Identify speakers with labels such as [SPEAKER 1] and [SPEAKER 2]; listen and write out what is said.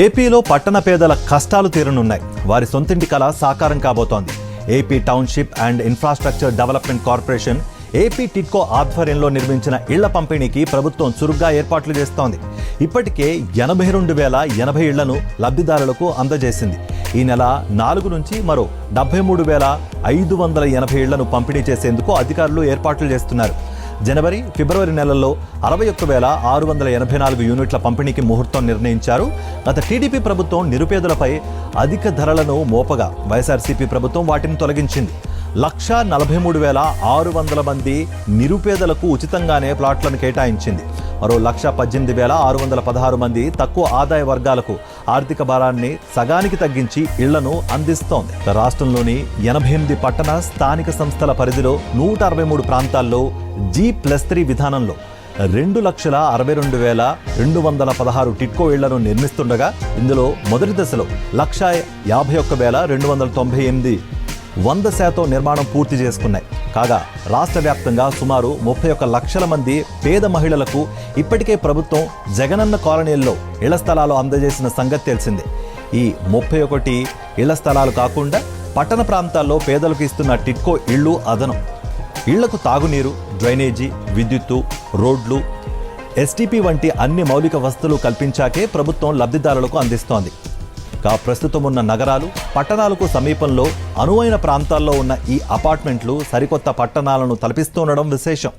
[SPEAKER 1] ఏపీలో పట్టణ పేదల కష్టాలు తీరనున్నాయి. వారి సొంతింటి కళ సాకారం కాబోతోంది. AP township and infrastructure development corporation AP TIDCO ఆధ్వర్యంలో నిర్మించిన ఇళ్ళ పంపిణీకి ప్రభుత్వం చురుగ్గా ఏర్పాట్లు చేస్తోంది. ఇప్పటికే ఎనభై రెండు వేల ఎనభై ఇళ్ళను లబ్ధిదారులకు అందజేసింది. ఈ నెల నాలుగు నుంచి మరో డెబ్బై మూడు వేల ఐదు వందల ఎనభై ఇళ్ళను పంపిణీ చేసేందుకు అధికారులు ఏర్పాట్లు చేస్తున్నారు. జనవరి ఫిబ్రవరి నెలల్లో అరవై ఒక్క వేల ఆరు వందల ఎనభై నాలుగు యూనిట్ల పంపిణీకి ముహూర్తం నిర్ణయించారు. గత టీడీపీ ప్రభుత్వం నిరుపేదలపై అధిక ధరలను మోపగా వైఎస్ఆర్సీపీ ప్రభుత్వం వాటిని తొలగించింది. లక్ష నలభై మూడు వేల ఆరు వందల మంది నిరుపేదలకు ఉచితంగానే ప్లాట్లను కేటాయించింది. మరో లక్ష పద్దెనిమిది వేల ఆరు వందల పదహారు మంది తక్కువ ఆదాయ వర్గాలకు ఆర్థిక భారాన్ని సగానికి తగ్గించి ఇళ్ళను అందిస్తోంది. రాష్ట్రంలోని ఎనభై ఎనిమిది పట్టణ స్థానిక సంస్థల పరిధిలో నూట అరవై మూడు ప్రాంతాల్లో జీ ప్లస్ త్రీ విధానంలో రెండు లక్షల అరవై రెండు వేల రెండు వందల పదహారు టిట్కో ఇళ్ళను నిర్మిస్తుండగా ఇందులో మొదటి దశలో లక్ష యాభై ఒక్క వేల రెండు వందల తొంభై ఎనిమిది వంద శాతం నిర్మాణం పూర్తి చేసుకున్నాయి. కాగా రాష్ట్ర వ్యాప్తంగా సుమారు ముప్పై ఒక్క లక్షల మంది పేద మహిళలకు ఇప్పటికే ప్రభుత్వం జగనన్న కాలనీల్లో ఇళ్ళ స్థలాలు అందజేసిన సంగతి తెలిసిందే. ఈ ముప్పై ఒకటి ఇళ్ళ స్థలాలు కాకుండా పట్టణ ప్రాంతాల్లో పేదలకు ఇస్తున్న టిట్కో ఇళ్ళు అదనం. ఇళ్ళకు తాగునీరు డ్రైనేజీ విద్యుత్తు రోడ్లు ఎస్టీపీ వంటి అన్ని మౌలిక వసతులు కల్పించాకే ప్రభుత్వం లబ్ధిదారులకు అందిస్తోంది. గా ప్రస్తుతం ఉన్న నగరాలు పట్టణాలకు సమీపంలో అనువైన ప్రాంతాల్లో ఉన్న ఈ అపార్ట్మెంట్లు సరికొత్త పట్టణాలను తలపిస్తుండడం విశేషం.